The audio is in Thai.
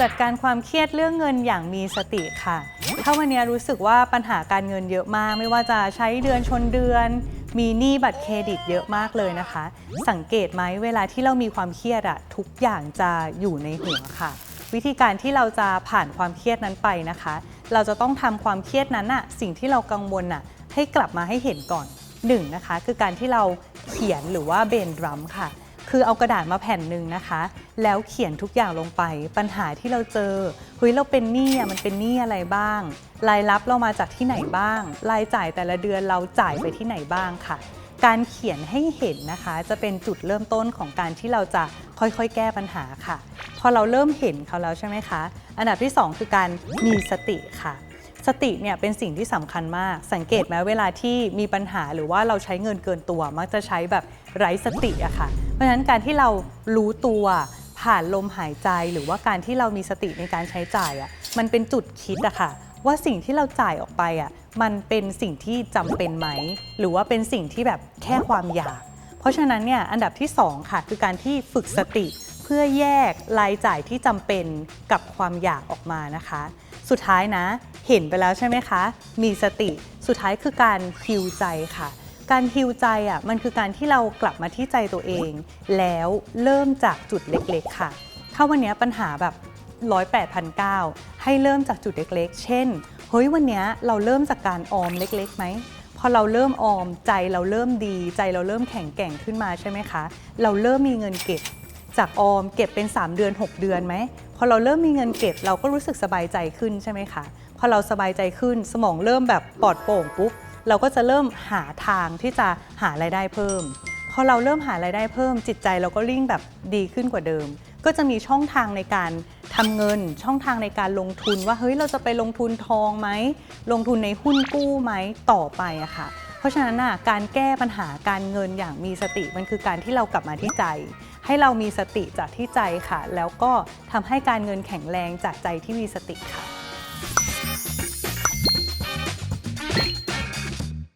จัดการความเครียดเรื่องเงินอย่างมีสติค่ะ ถ้าวันนี้รู้สึกว่าปัญหาการเงินเยอะมาก ไม่ว่าจะใช้เดือนชนเดือน มีหนี้บัตรเครดิตเยอะมากเลยนะคะ สังเกตไหมเวลาที่เรามีความเครียดอะทุกอย่างจะอยู่ในหัวค่ะ วิธีการที่เราจะผ่านความเครียดนั้นไปนะคะ เราจะต้องทำความเครียดนั้นอะสิ่งที่เรากังวลอะให้กลับมาให้เห็นก่อนหนึ่งนะคะคือการที่เราเขียนหรือว่าเบนดรัมค่ะ คือเอากระดาษมาแผ่นหนึ่งนะคะ แล้วเขียนทุกอย่างลงไป ปัญหาที่เราเจอเฮ้ยเราเป็นหนี้อะมันเป็นหนี้อะไรบ้าง รายรับเรามาจากที่ไหนบ้าง รายจ่ายแต่ละเดือนเราจ่ายไปที่ไหนบ้างค่ะ การเขียนให้เห็นนะคะ จะเป็นจุดเริ่มต้นของการที่เราจะค่อยๆ แก้ปัญหาค่ะ พอเราเริ่มเห็นเขาแล้วใช่ไหมคะ อันดับที่สองคือการมีสติค่ะสติเนี่ยเป็นสิ่งที่สำคัญมาก สังเกตไหมเวลาที่มีปัญหาหรือว่าเราใช้เงินเกินตัว มักจะใช้แบบไร้สติอะค่ะ เพราะฉะนั้นการที่เรารู้ตัวผ่านลมหายใจหรือว่าการที่เรามีสติในการใช้จ่ายอะมันเป็นจุดคิดอะค่ะ ว่าสิ่งที่เราจ่ายออกไปอะมันเป็นสิ่งที่จำเป็นไหม หรือว่าเป็นสิ่งที่แบบแค่ความอยาก เพราะฉะนั้นเนี่ยอันดับที่สองค่ะ คือการที่ฝึกสติเพื่อแยกรายจ่ายที่จำเป็นกับความอยากออกมานะคะ สุดท้ายนะ เห็นไปแล้วใช่ไหมคะ มีสติสุดท้ายคือการฮิวใจค่ะ การฮิวใจอะมันคือการที่เรากลับมาที่ใจตัวเอง แล้วเริ่มจากจุดเล็กๆ ค่ะ ถ้าวันนี้ปัญหาแบบร้อยแปดพันเก้าให้เริ่มจากจุดเล็กๆ เช่น เฮ้ยวันนี้เราเริ่มจากการออมเล็กๆไหมพอเราเริ่มออมใจเราเริ่มดี ใจเราเริ่มแข็งแกร่งขึ้นมาใช่ไหมคะ เราเริ่มมีเงินเก็บจากออมเก็บเป็น 3 เดือน 6 เดือนไหมพอเราเริ่มมีเงินเก็บเราก็รู้สึกสบายใจขึ้นใช่ไหมคะพอเราสบายใจขึ้นสมองเริ่มแบบปลอดโปร่งปุ๊บ เราก็จะเริ่มหาทางที่จะหารายได้เพิ่มพอเราเริ่มหารายได้เพิ่ม จิตใจเราก็ริ่งแบบดีขึ้นกว่าเดิม ก็จะมีช่องทางในการทำเงินช่องทางในการลงทุนว่าเฮ้ยเราจะไปลงทุนทองไหมลงทุนในหุ้นกู้ไหมต่อไปอะค่ะ เพราะฉะนั้นนะการแก้ปัญหาการเงินอย่างมีสติมันคือการที่เรากลับมาที่ใจ ให้เรามีสติจากที่ใจค่ะ แล้วก็ทำให้การเงินแข็งแรงจากใจที่มีสติค่ะ